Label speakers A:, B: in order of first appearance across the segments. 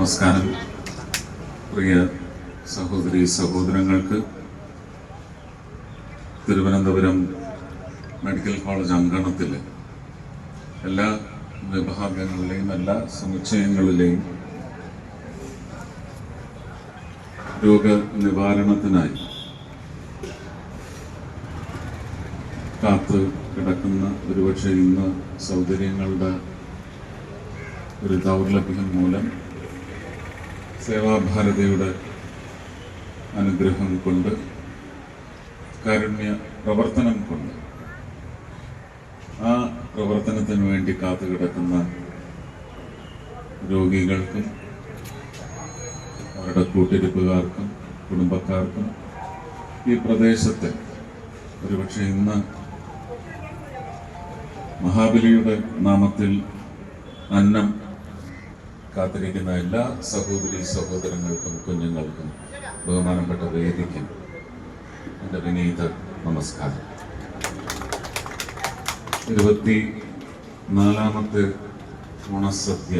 A: നമസ്കാരം. പ്രിയ സഹോദരി സഹോദരങ്ങൾക്ക് തിരുവനന്തപുരം മെഡിക്കൽ കോളേജ് അങ്കണത്തിൽ എല്ലാ വിഭാഗങ്ങളിലെയും എല്ലാ സമുച്ചയങ്ങളിലെയും രോഗനിവാരണത്തിനായി കാത്ത് കിടക്കുന്ന ഒരുപക്ഷെ ഇന്ന് സൗകര്യങ്ങളുടെ ഒരു ദൗർലഭ്യം മൂലം സേവാഭാരതിയുടെ അനുഗ്രഹം കൊണ്ട് കാരുണ്യ പ്രവർത്തനം കൊണ്ട് ആ പ്രവർത്തനത്തിന് വേണ്ടി കാത്തുകിടക്കുന്ന രോഗികൾക്കും അവരുടെ കൂട്ടിരിപ്പുകാർക്കും കുടുംബക്കാർക്കും ഈ പ്രദേശത്തെ ഒരുപക്ഷെ ഇന്ന് മഹാബലിയുടെ നാമത്തിൽ അന്നം കാത്തിരിക്കുന്ന എല്ലാ സഹോദരി സഹോദരങ്ങൾക്കും കുഞ്ഞുങ്ങൾക്കും ബഹുമാനപ്പെട്ട വേദിക്കും എന്റെ വിനീത നമസ്കാരം. ഇരുപത്തി നാലാമത്തെ ഓണസദ്യ.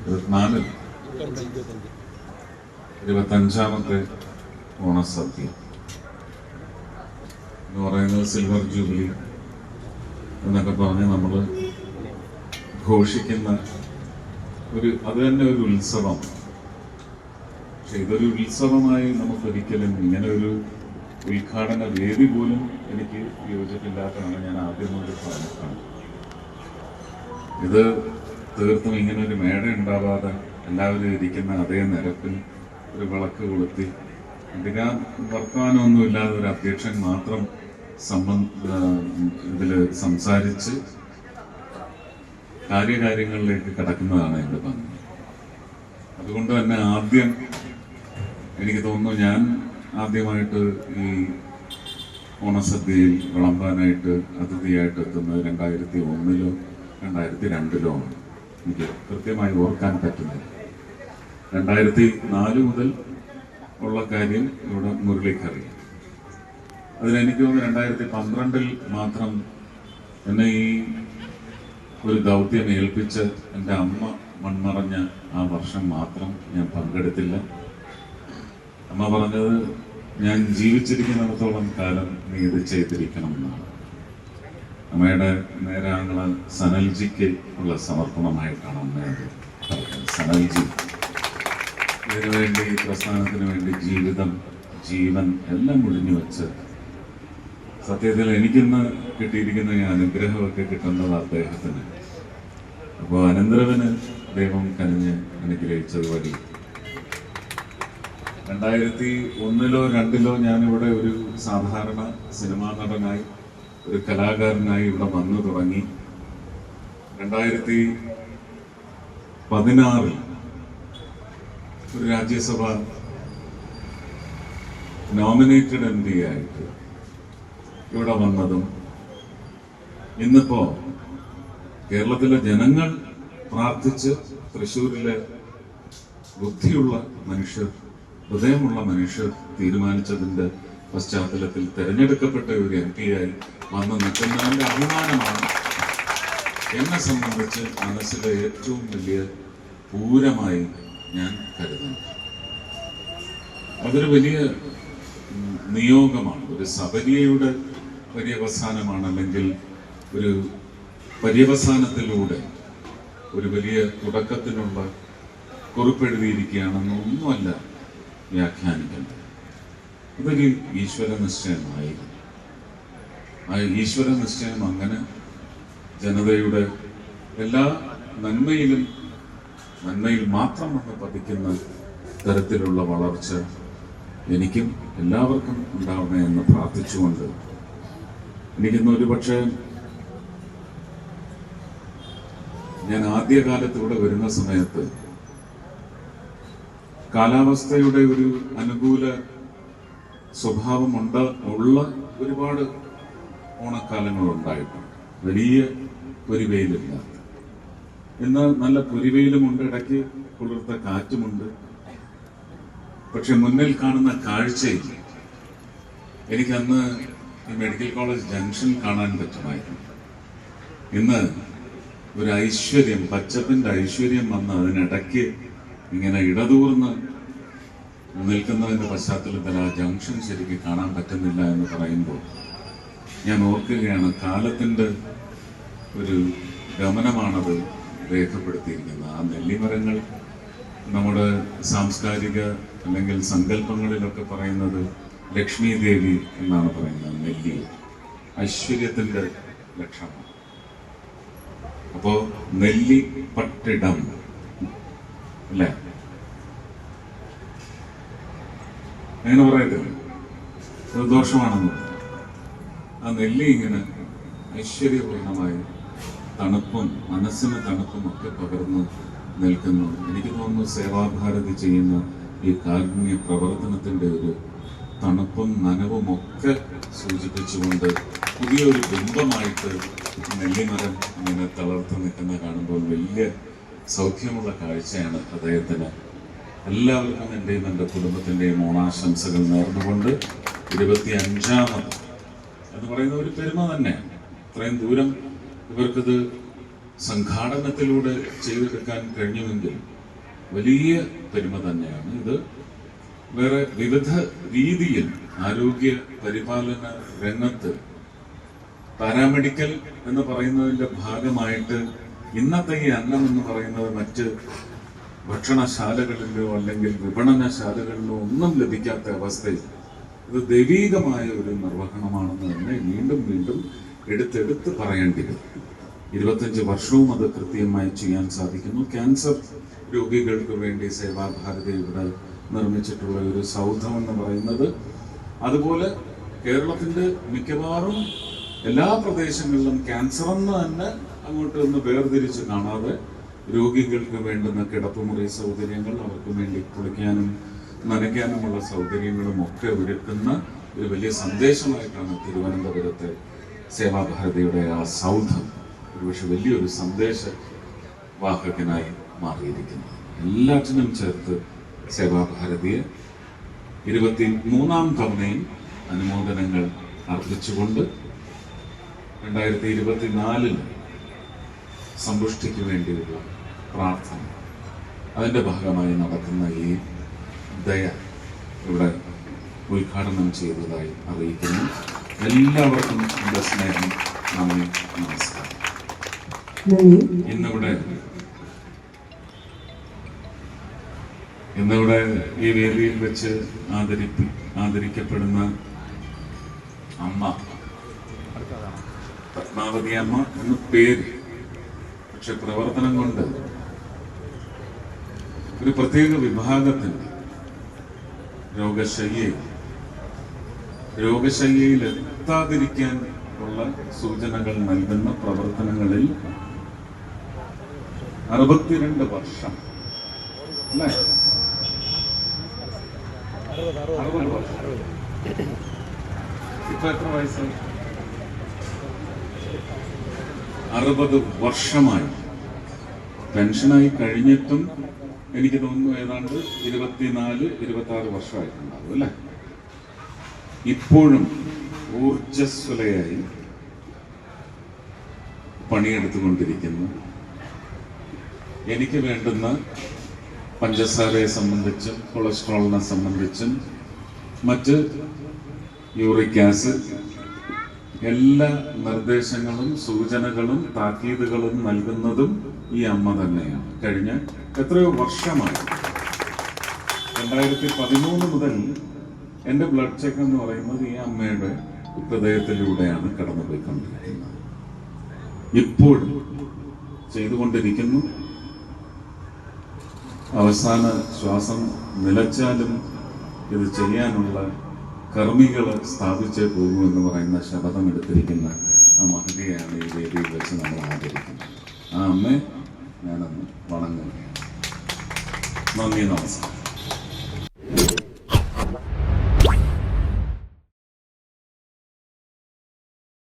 A: ഇരുപത്തിനാലിൽ ഇരുപത്തഞ്ചാമത്തെ ഓണസദ്യ. എന്ന് പറയുന്നത് സിൽവർ ജൂബിലി എന്നൊക്കെ പറഞ്ഞ് നമ്മൾ ഘോഷിക്കുന്ന ഒരു അത് തന്നെ ഒരു ഉത്സവം. പക്ഷെ ഇതൊരു ഉത്സവമായി നമുക്കൊരിക്കലും ഇങ്ങനെ ഒരു ഉദ്ഘാടന വേദി പോലും എനിക്ക് യോജിപ്പില്ലാത്തതാണ് ഞാൻ ആദ്യം മുതൽ ഇത് തീർത്തും ഇങ്ങനെ ഒരു മേട ഉണ്ടാവാതെ എല്ലാവരും ഇരിക്കുന്ന അതേ നിരപ്പിൽ ഒരു വിളക്ക് കൊളുത്തി അധികം വർത്തമാനമൊന്നുമില്ലാതെ ഒരു അധ്യക്ഷൻ മാത്രം സംബന്ധ ഇതിൽ സംസാരിച്ച് കാര്യകാര്യങ്ങളിലേക്ക് കടക്കുന്നതാണ് എന്റെ ഭംഗി അതുകൊണ്ട് തന്നെ ആദ്യം എനിക്ക് തോന്നുന്നു ഞാൻ ആദ്യമായിട്ട് ഈ ഓണസദ്യയിൽ വിളമ്പാനായിട്ട് അതിഥിയായിട്ട് എത്തുന്നത് രണ്ടായിരത്തി ഒന്നിലോ രണ്ടായിരത്തി രണ്ടിലോ ആണ്. എനിക്ക് കൃത്യമായി ഓർക്കാൻ പറ്റുന്നില്ല. രണ്ടായിരത്തി നാല് മുതൽ ഉള്ള കാര്യം ഇവിടെ മുരളിക്കറിയാം. അതിലെനിക്ക് തോന്നുന്നു രണ്ടായിരത്തി പന്ത്രണ്ടിൽ മാത്രം എന്നെ ഈ ഒരു ദൗത്യം ഏൽപ്പിച്ച് എന്റെ അമ്മ മൺമറഞ്ഞ ആ വർഷം മാത്രം ഞാൻ പങ്കെടുത്തില്ല. അമ്മ പറഞ്ഞത് ഞാൻ ജീവിച്ചിരിക്കുന്നിടത്തോളം കാലം നീ ഇത് ചെയ്തിരിക്കണം എന്നാണ് അമ്മയുടെ നേരാങ്ങൾ സനൽജിക്ക് ഉള്ള സമർപ്പണമായിട്ടാണ് അമ്മ അത് സനൽജി ഇതിനു വേണ്ടി ഈ പ്രസ്ഥാനത്തിന് വേണ്ടി ജീവിതം ജീവൻ എല്ലാം ഒഴിഞ്ഞു വെച്ച് സത്യത്തിൽ എനിക്കിന്ന് കിട്ടിയിരിക്കുന്ന ഈ അനുഗ്രഹമൊക്കെ കിട്ടുന്നത് അദ്ദേഹത്തിന്. അപ്പോൾ അനന്തരവന് ദൈവം കനിഞ്ഞ് അനുഗ്രഹിച്ചത് വഴി രണ്ടായിരത്തി ഒന്നിലോ രണ്ടിലോ ഞാനിവിടെ ഒരു സാധാരണ സിനിമാ നടനായി ഒരു കലാകാരനായി ഇവിടെ വന്നു തുടങ്ങി. രണ്ടായിരത്തി പതിനാറിൽ ഒരു രാജ്യസഭ നോമിനേറ്റഡ് എം പി ആയിട്ട് ഇവിടെ വന്നതും ഇന്നിപ്പോ കേരളത്തിലെ ജനങ്ങൾ പ്രാർത്ഥിച്ച് തൃശ്ശൂരിലെ ബുദ്ധിയുള്ള മനുഷ്യർ ഹൃദയമുള്ള മനുഷ്യർ തീരുമാനിച്ചതിന്റെ പശ്ചാത്തലത്തിൽ തെരഞ്ഞെടുക്കപ്പെട്ട ഒരു എം ആയി വന്ന് നിൽക്കുന്നതിന്റെ അഭിമാനമാണ്. എന്നെ സംബന്ധിച്ച് മനസ്സിലെ ഏറ്റവും വലിയ പൂരമായി ഞാൻ കരുതുന്നു. അതൊരു വലിയ നിയോഗമാണ് ഒരു സബരിയയുടെ പര്യവസാനമാണ് അല്ലെങ്കിൽ ഒരു പര്യവസാനത്തിലൂടെ ഒരു വലിയ തുടക്കത്തിനുള്ള കുറിപ്പെഴുതിയിരിക്കുകയാണെന്നൊന്നുമല്ല വ്യാഖ്യാനിക്കുന്നത്. ഇതൊരു ഈശ്വര നിശ്ചയമായിരുന്നു ആ ഈശ്വര നിശ്ചയം അങ്ങനെ ജനതയുടെ എല്ലാ നന്മയിലും നന്മയിൽ മാത്രം വന്ന് പതിക്കുന്ന തരത്തിലുള്ള വളർച്ച എനിക്കും എല്ലാവർക്കും ഉണ്ടാവണേ എന്ന് പ്രാർത്ഥിച്ചുകൊണ്ട് എനിക്കിന്ന് ഒരുപക്ഷെ ഞാൻ ആദ്യകാലത്ത് ഇവിടെ വരുന്ന സമയത്ത് കാലാവസ്ഥയുടെ ഒരു അനുകൂല സ്വഭാവമുണ്ട് ഉള്ള ഒരുപാട് ഓണക്കാലങ്ങൾ വലിയ പൊരിവെയിലില്ല. എന്നാൽ നല്ല പൊരിവെയിലുമുണ്ട് ഇടയ്ക്ക് കുളിർത്ത കാറ്റുമുണ്ട് പക്ഷെ മുന്നിൽ കാണുന്ന കാഴ്ചയിൽ എനിക്കന്ന് ഈ മെഡിക്കൽ കോളേജ് ജംഗ്ഷൻ കാണാൻ പറ്റുമായിരുന്നു. ഇന്ന് ഒരു ഐശ്വര്യം പച്ചപ്പിന്റെ ഐശ്വര്യം വന്ന് അതിനിടയ്ക്ക് ഇങ്ങനെ ഇടതൂർന്ന് നിൽക്കുന്നതിന്റെ പശ്ചാത്തലത്തിൽ ആ ജംഗ്ഷൻ ശരിക്കും കാണാൻ പറ്റുന്നില്ല എന്ന് പറയുമ്പോൾ ഞാൻ ഓർക്കുകയാണ് കാലത്തിന്റെ ഒരു ഗമനമാണത് രേഖപ്പെടുത്തിയിരിക്കുന്നത്. ആ നെല്ലിമരങ്ങൾ നമ്മുടെ സാംസ്കാരിക അല്ലെങ്കിൽ സങ്കല്പങ്ങളിലൊക്കെ പറയുന്നത് ലക്ഷ്മി ദേവി എന്നാണ് പറയുന്നത് നെല്ലി. ഐശ്വര്യത്തിന്റെ ലക്ഷണം. അപ്പോ നെല്ലി പട്ടിടം. അല്ലേ? അങ്ങനെ പറയത്തില്ല? ദോഷമാണെന്ന് ആ നെല്ലി ഇങ്ങനെ ഐശ്വര്യപൂർണമായി തണുപ്പും മനസ്സിന് തണുപ്പും ഒക്കെ പകർന്ന് നിൽക്കുന്നു. എനിക്ക് തോന്നുന്നു സേവാഭാരതി ചെയ്യുന്ന ഈ കാരുണ്യ പ്രവർത്തനത്തിന്റെ ഒരു തണുപ്പും നനവും ഒക്കെ സൂചിപ്പിച്ചുകൊണ്ട് പുതിയൊരു ബിംബമായിട്ട് നെല്ലിമരം ഇങ്ങനെ തളർത്ത് നിൽക്കുന്ന കാണുമ്പോൾ വലിയ സൗഖ്യമുള്ള കാഴ്ചയാണ് അദ്ദേഹത്തിന് എല്ലാവർക്കും എന്റെയും എന്റെ കുടുംബത്തിന്റെയും ഓണാശംസകൾ നേർന്നുകൊണ്ട് ഇരുപത്തി അഞ്ചാമത് എന്ന് പറയുന്ന ഒരു പെരുമ തന്നെ. ഇത്രയും ദൂരം ഇവർക്കത് സംഘാടനത്തിലൂടെ ചെയ്തെടുക്കാൻ കഴിഞ്ഞുവെങ്കിൽ വലിയ പെരുമ തന്നെയാണ് ഇത്. വേറെ വിവിധ രീതിയിൽ ആരോഗ്യ പരിപാലന രംഗത്ത് പാരാമെഡിക്കൽ എന്ന് പറയുന്നതിന്റെ ഭാഗമായിട്ട് ഇന്നത്തെ ഈ അന്നം എന്ന് പറയുന്നത് മറ്റ് ഭക്ഷണശാലകളിലോ അല്ലെങ്കിൽ വിപണനശാലകളിലോ ഒന്നും ലഭിക്കാത്ത അവസ്ഥയിൽ ഇത് ദൈവീകമായ ഒരു നിർവഹണമാണെന്ന് തന്നെ വീണ്ടും വീണ്ടും എടുത്തെടുത്ത് പറയേണ്ടി വരും. ഇരുപത്തഞ്ച് വർഷവും അത് കൃത്യമായി ചെയ്യാൻ സാധിക്കുന്നു. ക്യാൻസർ രോഗികൾക്ക് വേണ്ടി സേവാഭാരതി ഇവിടെ നിർമ്മിച്ചിട്ടുള്ള ഒരു സൗധം എന്ന് പറയുന്നത് അതുപോലെ കേരളത്തിന്റെ മിക്കവാറും എല്ലാ പ്രദേശങ്ങളിലും ക്യാൻസർ എന്ന് തന്നെ അങ്ങോട്ട് ഒന്ന് വേർതിരിച്ച് കാണാതെ രോഗികൾക്ക് വേണ്ടുന്ന കിടപ്പുമുറി സൗകര്യങ്ങൾ അവർക്ക് വേണ്ടി കുളിക്കാനും നനയ്ക്കാനുമുള്ള സൗകര്യങ്ങളും ഒക്കെ ഒരുക്കുന്ന ഒരു വലിയ സന്ദേശമായിട്ടാണ് തിരുവനന്തപുരത്തെ സേവാഭാരതിയുടെ ആ സൗധം. ഒരുപക്ഷെ വലിയൊരു സന്ദേശ വാഹകനായി മാറിയിരിക്കുന്നത് എല്ലാറ്റിനും ചേർത്ത് സേവാഭാരതിയെ ഇരുപത്തി മൂന്നാം തവണയും അനുമോദനങ്ങൾ അർപ്പിച്ചുകൊണ്ട് രണ്ടായിരത്തി ഇരുപത്തിനാലിൽ സമ്പുഷ്ടിക്ക് വേണ്ടിയുള്ള പ്രാർത്ഥന. അതിന്റെ ഭാഗമായി നടക്കുന്ന ഈ ദയ ഇവിടെ ഉദ്ഘാടനം ചെയ്തതായി അറിയിക്കുന്നു. എല്ലാവർക്കും എന്റെ സ്നേഹം നന്ദി നമസ്കാരം. ഇന്നിവിടെ ഇന്നിവിടെ ഈ വേദിയിൽ വെച്ച് ആദരിപ്പി ആദരിക്കപ്പെടുന്ന അമ്മ പത്മാവതി അമ്മ എന്ന് പേര്. പക്ഷെ പ്രവർത്തനം കൊണ്ട് ഒരു പ്രത്യേക വിഭാഗത്തിന്റെ രോഗശയ്യയിൽ രോഗശയ്യയിൽ എത്താതിരിക്കാൻ ഉള്ള സൂചനകൾ നൽകുന്ന പ്രവർത്തനങ്ങളിൽ അറുപത്തിരണ്ട് വർഷം. അല്ലേ? അറുപത് വർഷം. ഇപ്പൊ എത്ര വയസ്സായി? അറുപത് വർഷമായി. പെൻഷനായി കഴിഞ്ഞിട്ടും എനിക്ക് തോന്നുന്നു ഏതാണ്ട് ഇരുപത്തിനാല് ഇരുപത്തി ആറ് വർഷമായിട്ടുണ്ടാവും അല്ലേ? ഇപ്പോഴും ഊർജസ്വലയായി പണിയെടുത്തുകൊണ്ടിരിക്കുന്നു. എനിക്ക് വേണ്ടുന്ന പഞ്ചസാരയെ സംബന്ധിച്ചും കൊളസ്ട്രോളിനെ സംബന്ധിച്ചും മറ്റ് യൂറിക് ആസിഡ് എല്ലാ നിർദ്ദേശങ്ങളും സൂചനകളും താക്കീതുകളും നൽകുന്നതും ഈ അമ്മ തന്നെയാണ്. കഴിഞ്ഞ എത്രയോ വർഷമായി. രണ്ടായിരത്തി പതിമൂന്ന് മുതൽ എന്റെ ബ്ലഡ് ചെക്ക് എന്ന് പറയുന്നത് ഈ അമ്മയുടെ ഹൃദയത്തിലൂടെയാണ് കടന്നുപോയിക്കൊണ്ടിരിക്കുന്നത്. ഇപ്പോഴും ചെയ്തുകൊണ്ടിരിക്കുന്നു. അവസാന ശ്വാസം നിലച്ചാലും ഇത് ചെയ്യാനുള്ള കർമ്മികൾ സ്ഥാപിച്ചേ പോകൂ എന്ന് പറയുന്ന ശപഥം എടുത്തിരിക്കുന്ന ആ മഹതിയാണ് ഈ വേദിയിൽ വെച്ച് നമ്മൾ ആദരിക്കുന്നത്. ആ അമ്മയെ ഞാനന്ന് വണങ്ങുകയാണ് നന്ദി നമസ്കാരം.